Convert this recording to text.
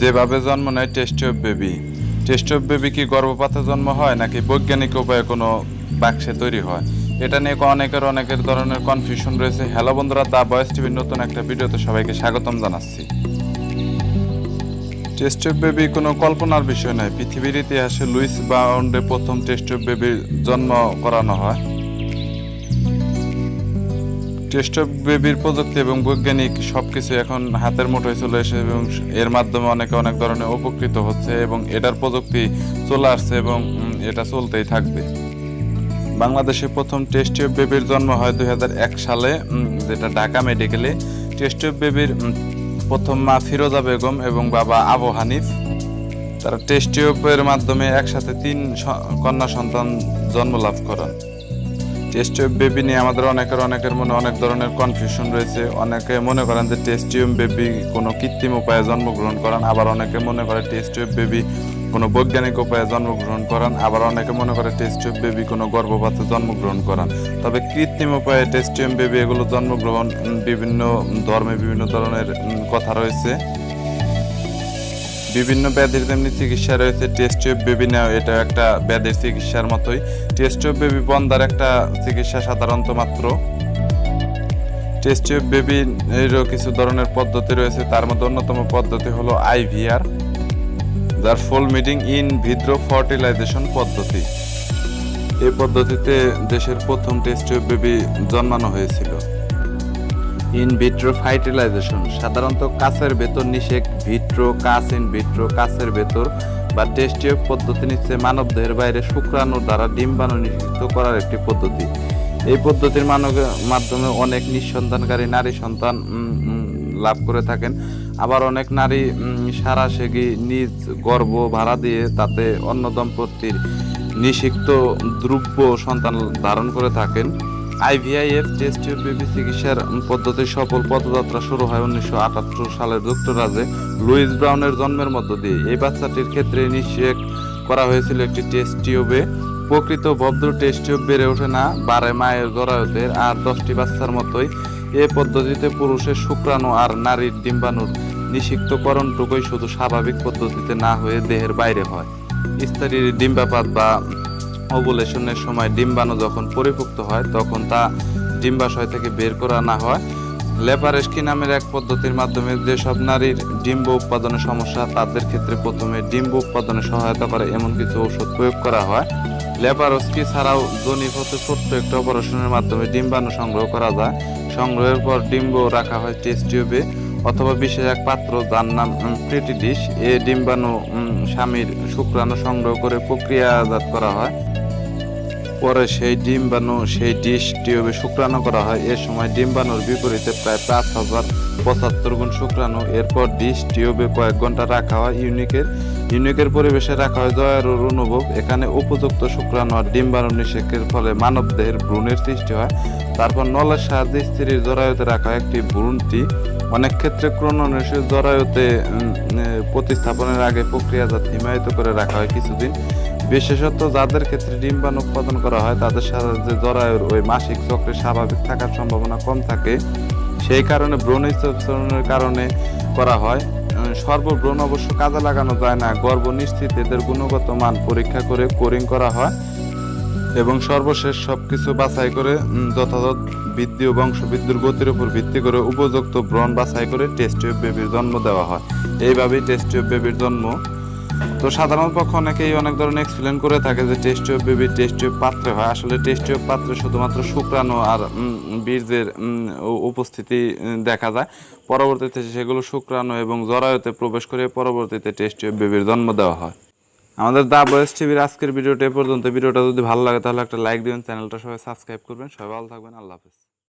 যেভাবে জন্ম নেয় test of baby test of baby কি গর্ভপাতে জন্ম হয়, নাকি বৈজ্ঞানিক উপায়ে কোনো বাক্সে তৈরি হয়? এটা নিয়ে অনেকের অনেকের ধরনের কনফিউশন রয়েছে। হ্যালো বন্ধুরা দা বয়স টিভির নতুন একটা ভিডিওতে সবাইকে স্বাগতম জানাচ্ছি। টেস্ট অফ বেবি কোনো কল্পনার বিষয় নয়। পৃথিবীর ইতিহাসে লুইস বাউন্ডে প্রথম টেস্ট অফ বেবির জন্ম করানো হয়। টেস্ট অফ বেবির প্রযুক্তি এবং বৈজ্ঞানিক সবকিছু এখন হাতের মুঠোয় চলে এসে এবং এর মাধ্যমে অনেকে অনেক ধরনের উপকৃত হচ্ছে এবং এটার প্রযুক্তি চলে আসছে এবং এটা চলতেই থাকবে। বাংলাদেশে প্রথম টেস্ট অফ বেবির জন্ম হয় দুই হাজার এক সালে যেটা ঢাকা মেডিকেলে। টেস্ট অফ বেবির প্রথম মা ফিরোজা বেগম এবং বাবা আবু হানিফ। তারা টেস্ট মাধ্যমে একসাথে তিন কন্যা সন্তান জন্ম লাভ করেন। টেস্ট টিউব বেবি নিয়ে আমাদের অনেকের অনেকের মনে অনেক ধরনের কনফিউশন রয়েছে। অনেকে মনে করেন যে টেস্ট টিউব বেবি কোনো কৃত্রিম উপায়ে জন্মগ্রহণ করেন, আবার অনেকে মনে করে টেস্ট টিউব বেবি কোনো বৈজ্ঞানিক উপায়ে জন্মগ্রহণ করেন, আবার অনেকে মনে করে টেস্ট টিউব বেবি কোনো গর্ভপাতে জন্মগ্রহণ করেন। তবে কৃত্রিম উপায়ে টেস্ট টিউব বেবি এগুলো জন্মগ্রহণ বিভিন্ন ধর্মে বিভিন্ন ধরনের কথা রয়েছে। বিভিন্ন ব্যাধির যেমনি চিকিৎসা রয়েছে। টেস্ট টিউব বেবি নেওয়া এটা একটা ব্যাধির চিকিৎসার মতোই। টেস্ট টিউব বেবি বন্ধার একটা চিকিৎসা সাধারণত মাত্র। টেস্ট টিউব বেবি এরও কিছু ধরনের পদ্ধতি রয়েছে। তার মধ্যে অন্যতম পদ্ধতি হলো আইভিআর যার ফুল মিটিং ইন ভিদ্রো ফার্টিলাইজেশন পদ্ধতি। এই পদ্ধতিতে দেশের প্রথম টেস্ট টিউব বেবি জন্মানো হয়েছিল। ইন ভিট্রো ফার্টিলাইজেশন সাধারণত কাছের ভেতর নিষেক, ভিট্রো, কাচ ইন ভিট্রো কাছের ভেতর বা টেস্টিও পদ্ধতি নিচ্ছে মানব দেহের বাইরে শুক্রাণু দ্বারা ডিম্বাণু নিষিদ্ধ করার একটি পদ্ধতি। এই পদ্ধতির মাধ্যমে অনেক নিঃসন্তানকারী নারী সন্তান লাভ করে থাকেন। আবার অনেক নারী সারা সেগি নিজ গর্ব ভাড়া দিয়ে তাতে অন্য দম্পতির নিষিক্ত দ্রব্য সন্তান ধারণ করে থাকেন। আইভিআইএফ টেস্ট টিউব চিকিৎসার পদ্ধতির সফল পদযাত্রা শুরু হয় উনিশশো আটাত্তর সালে যুক্তরাজ্যে। লুইস ব্রাউনের জন্মের মধ্য দিয়ে। এই বাচ্চাটির ক্ষেত্রে নিষেধ করা হয়েছিল একটি টেস্ট টিউবে। প্রকৃত ভদ্র টেস্ট টিউব বেড়ে ওঠে না, বারে মায়ের জরায়ুতে, আর দশটি বাচ্চার মতোই। এ পদ্ধতিতে পুরুষের শুক্রাণু আর নারীর ডিম্বাণুর নিষিক্তকরণটুকুই শুধু স্বাভাবিক পদ্ধতিতে না হয়ে দেহের বাইরে হয়। স্ত্রীর ডিম্বাপাত বা ওভুলেশনের সময় ডিম্বাণু যখন পরিপুক্ত হয়, তখন তা ডিম্বাশয় থেকে বের করা না হয়। লেপারেস্কি নামের এক পদ্ধতির মাধ্যমে যেসব নারীর ডিম্ব উৎপাদনের সমস্যা, তাদের ক্ষেত্রে প্রথমে ডিম্ব উৎপাদনে সহায়তা করে এমন কিছু ঔষধ প্রয়োগ করা হয়। লেপারস্কি ছাড়াও জনিক হতে ছোট্ট একটা অপারেশনের মাধ্যমে ডিম্বাণু সংগ্রহ করা যায়। সংগ্রহের পর ডিম্ব রাখা হয় টেস্ট টিউবে। অথবা বিশেষ এক পাত্র যার নাম প্রেটিডিস এ ডিম্বাণু স্বামীর শুক্রাণু সংগ্রহ করে প্রক্রিয়াজাত করা হয়। পরে সেই ডিম্বাণু, সেই ডিশ টিউবে শুক্রাণু করা হয়। এ সময় ডিম্বাণুর বিপরীতে প্রায় পাঁচ হাজার পঁচাত্তর গুণ শুক্রাণু। এরপর ডিশ টিউবে কয়েক ঘণ্টা রাখা হয় ইউনিকের। ইউনিকের পরিবেশে রাখা হয় জয়ারুর অনুভব। এখানে উপযুক্ত শুক্রাণু আর ডিম্বাণু নিষেকের ফলে মানব দেহের ভ্রূণের সৃষ্টি হয়। তারপর নলের সাহায্যে স্ত্রীর জরায়ুতে রাখা একটি ভ্রূণটি। অনেক ক্ষেত্রে ক্রোনোনিসের জরায়ুতে প্রতিস্থাপনের আগে প্রক্রিয়াজাত হিমায়িত করে রাখা হয় কিছুদিন। বিশেষত যাদের ক্ষেত্রে ডিম্বাণু উৎপাদন করা হয় তাদের সাহায্যে জরায়ুর ওই মাসিক চক্রে স্বাভাবিক থাকার সম্ভাবনা কম থাকে। সেই কারণে স্থিতিকরণের কারণে করা হয়। উম, সর্বভ্রূণ অবশ্য কাজে লাগানো যায় না। গর্ভ নিশ্চিত এদের গুণগত মান পরীক্ষা করে কোরিং করা হয়। এবং সর্বশেষ সবকিছু বাছাই করে যথাযথ বৃদ্ধি ও বংশবৃদ্ধির গতির উপর ভিত্তি করে উপযুক্ত ব্রণ বাছাই করে টেস্ট টিউব বেবির জন্ম দেওয়া হয়। এইভাবেই টেস্ট টিউব বেবির জন্ম। তো সাধারণ পক্ষে অনেকেই অনেক ধরনের এক্সপ্লেন করে থাকে যে test tube baby test tube পাত্রে হয়। আসলে টেস্ট টিউব পাত্রে শুধুমাত্র শুক্রাণু আর বীর্যের উপস্থিতি দেখা যায়। পরবর্তীতে সেগুলো শুক্রাণু এবং জরায়ুতে প্রবেশ করে পরবর্তীতে টেস্ট টিউব বেবির জন্ম দেওয়া হয়। আমাদের দা বয়েস টিভির আজকের ভিডিওটা পর্যন্ত। ভিডিওটা যদি ভালো লাগে তাহলে একটা লাইক দিবেন, চ্যানেলটা সবাই সাবস্ক্রাইব করবেন। সবাই ভালো থাকবেন। আল্লাহ হাফেজ।